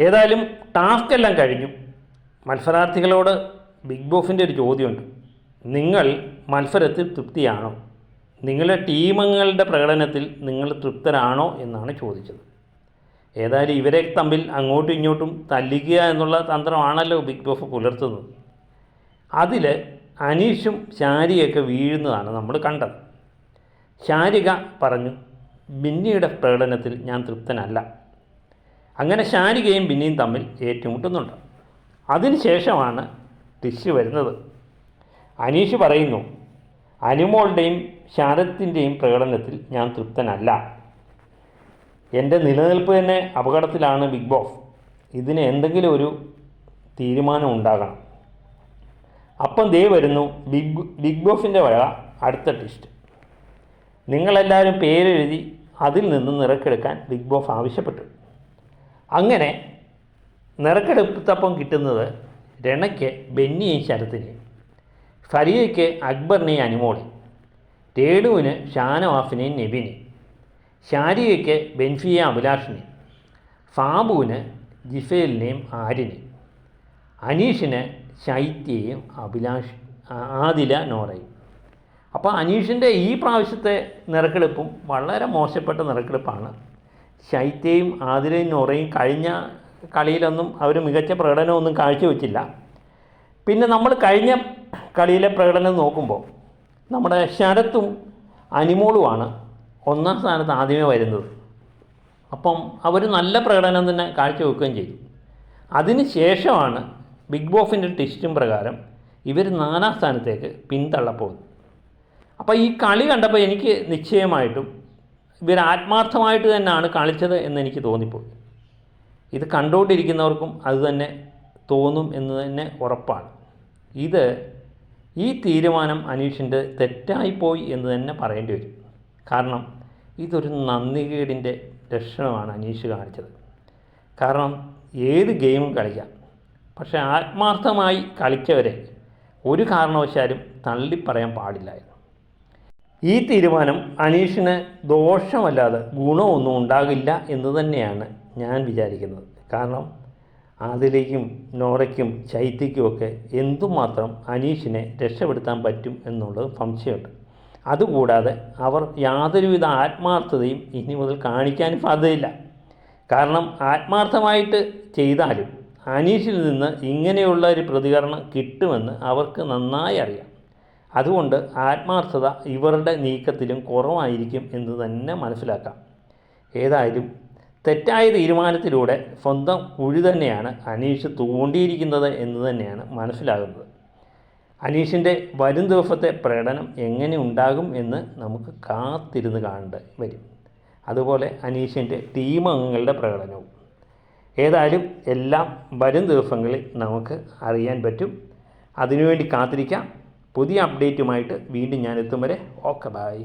ഏതായാലും ടാസ്ക് എല്ലാം കഴിഞ്ഞു. മത്സരാർത്ഥികളോട് ബിഗ് ബോസിന്റെ ഒരു ചോദ്യമുണ്ട്. നിങ്ങൾ മത്സരത്തിൽ തൃപ്തിയാണോ? നിങ്ങളുടെ ടീമുകളുടെ പ്രകടനത്തിൽ നിങ്ങൾ തൃപ്തരാണോ എന്നാണ് ചോദിച്ചത്. ഏതായാലും ഇവരെ തമ്മിൽ അങ്ങോട്ടും ഇങ്ങോട്ടും തല്ലിക്കുക എന്നുള്ള തന്ത്രമാണല്ലോ ബിഗ് ബോസ് പുലർത്തുന്നത്. അതിൽ അനീഷും ശാരിയൊക്കെ വീഴുന്നതാണ് നമ്മൾ കണ്ടത്. ശാരിക പറഞ്ഞു ബിന്നിയുടെ പ്രകടനത്തിൽ ഞാൻ തൃപ്തനല്ല. അങ്ങനെ ശാരികയും ബിന്നിയും തമ്മിൽ ഏറ്റുമുട്ടുന്നുണ്ട്. അതിനുശേഷമാണ് ടിഷ് വരുന്നത്. അനീഷ് പറയുന്നു അനുമോളുടെയും ശാരത്തിന്റെയും പ്രകടനത്തിൽ ഞാൻ തൃപ്തനല്ല. എന്റെ നിലനിൽപ്പ് തന്നെ അപകടത്തിലാണ് ബിഗ് ബോസ്. ഇതിന് എന്തെങ്കിലും ഒരു തീരുമാനം ഉണ്ടാകണം. അപ്പം ദേ വരുന്നു ബിഗ് ബിഗ് ബോസിന്റെ വഴ അടുത്ത ടിസ്റ്റ് നിങ്ങളെല്ലാവരും പേരെഴുതി അതിൽ നിന്ന് നിറക്കെടുക്കാൻ ബിഗ് ബോസ് ആവശ്യപ്പെട്ടു. അങ്ങനെ നിറക്കെടുത്തപ്പം കിട്ടുന്നത് രണയ്ക്ക് ബെന്നിയെ ശരത്തിനെ ഫരീദയ്ക്ക് അക്ബറിനെ അനുമോളി രേണുവിന് ഷാനവാസിനെ നെബിനി ഷാരിയയ്ക്ക് ബെൻഫിയ അഭിലാഷിനെ ഫാബുവിന് ജിഫേലിനെയും ആര്യനെ അനീഷിന് ശൈത്യയും അഭിലാഷ് ആദില നോറയും. അപ്പോൾ അനീഷിന്റെ ഈ പ്രാവശ്യത്തെ നിറക്കെടുപ്പും വളരെ മോശപ്പെട്ട നിറക്കെടുപ്പാണ് ശൈത്യയും ആതിരയും നോറയും കഴിഞ്ഞ കളിയിലൊന്നും അവർ മികച്ച പ്രകടനമൊന്നും കാഴ്ചവെച്ചില്ല. പിന്നെ നമ്മൾ കഴിഞ്ഞ കളിയിലെ പ്രകടനം നോക്കുമ്പോൾ നമ്മുടെ ശരത്തും അനിമോളുമാണ് ഒന്നാം സ്ഥാനത്ത് ആദ്യമേ വരുന്നത്. അപ്പം അവർ നല്ല പ്രകടനം തന്നെ കാഴ്ചവെക്കുകയും ചെയ്തു. അതിന് ശേഷമാണ് ബിഗ് ബോസിന്റെ ടിസ്റ്റും പ്രകാരം ഇവർ നാലാം സ്ഥാനത്തേക്ക് പിന്തള്ളപ്പോകുന്നത്. അപ്പോൾ ഈ കളി കണ്ടപ്പോൾ എനിക്ക് നിശ്ചയമായിട്ടും ഇവർ ആത്മാർത്ഥമായിട്ട് തന്നെയാണ് കളിച്ചത് എന്ന് എനിക്ക് തോന്നിപ്പോയി. ഇത് കണ്ടുകൊണ്ടിരിക്കുന്നവർക്കും അത് തന്നെ തോന്നും എന്ന് തന്നെ ഉറപ്പാണ്. ഇത് ഈ തീരുമാനം അനീഷിന്റെ തെറ്റായിപ്പോയി എന്ന് തന്നെ പറയേണ്ടി വരും. കാരണം ഇതൊരു നന്ദികേടിന്റെ ലക്ഷണമാണ് അനീഷ് കാണിച്ചത്. കാരണം ഏത് ഗെയിമും കളിക്കാം. പക്ഷേ ആത്മാർത്ഥമായി കളിച്ചവരെ ഒരു കാരണവശാലും തള്ളിപ്പറയാൻ പാടില്ലായിരുന്നു. ഈ തീരുമാനം അനീഷിന് ദോഷമല്ലാതെ ഗുണമൊന്നും ഉണ്ടാകില്ല എന്ന് തന്നെയാണ് ഞാൻ വിചാരിക്കുന്നത്. കാരണം ആദിലേക്കും നോറയ്ക്കും ശൈത്യയ്ക്കുമൊക്കെ എന്തുമാത്രം അനീഷിനെ രക്ഷപ്പെടുത്താൻ പറ്റും എന്നുള്ളത് സംശയമുണ്ട്. അതുകൂടാതെ അവർ യാതൊരുവിധ ആത്മാർത്ഥതയും ഇനി മുതൽ കാണിക്കാൻ സാധ്യതയില്ല. കാരണം ആത്മാർത്ഥമായിട്ട് ചെയ്താലും അനീഷിൽ നിന്ന് ഇങ്ങനെയുള്ള ഒരു പ്രതികരണം കിട്ടുമെന്ന് അവർക്ക് നന്നായി അറിയാം. അതുകൊണ്ട് ആത്മാർത്ഥത ഇവരുടെ നീക്കത്തിലും കുറവായിരിക്കും എന്ന് തന്നെ മനസ്സിലാക്കാം. ഏതായാലും തെറ്റായ തീരുമാനത്തിലൂടെ സ്വന്തം കുഴി തന്നെയാണ് അനീഷ് തൂണ്ടിയിരിക്കുന്നത് എന്ന് തന്നെയാണ് മനസ്സിലാകുന്നത്. അനീഷിന്റെ വരും ദിവസത്തെ പ്രകടനം എങ്ങനെ ഉണ്ടാകും എന്ന് നമുക്ക് കാത്തിരുന്ന് കാണേണ്ടി വരും. അതുപോലെ അനീഷിന്റെ ടീം അംഗങ്ങളുടെ പ്രകടനവും. ഏതായാലും എല്ലാം വരും ദിവസങ്ങളിൽ നമുക്ക് അറിയാൻ പറ്റും. അതിനുവേണ്ടി കാത്തിരിക്കാം. പുതിയ അപ്ഡേറ്റുമായിട്ട് വീണ്ടും ഞാൻ എത്തും വരെ. Okay bye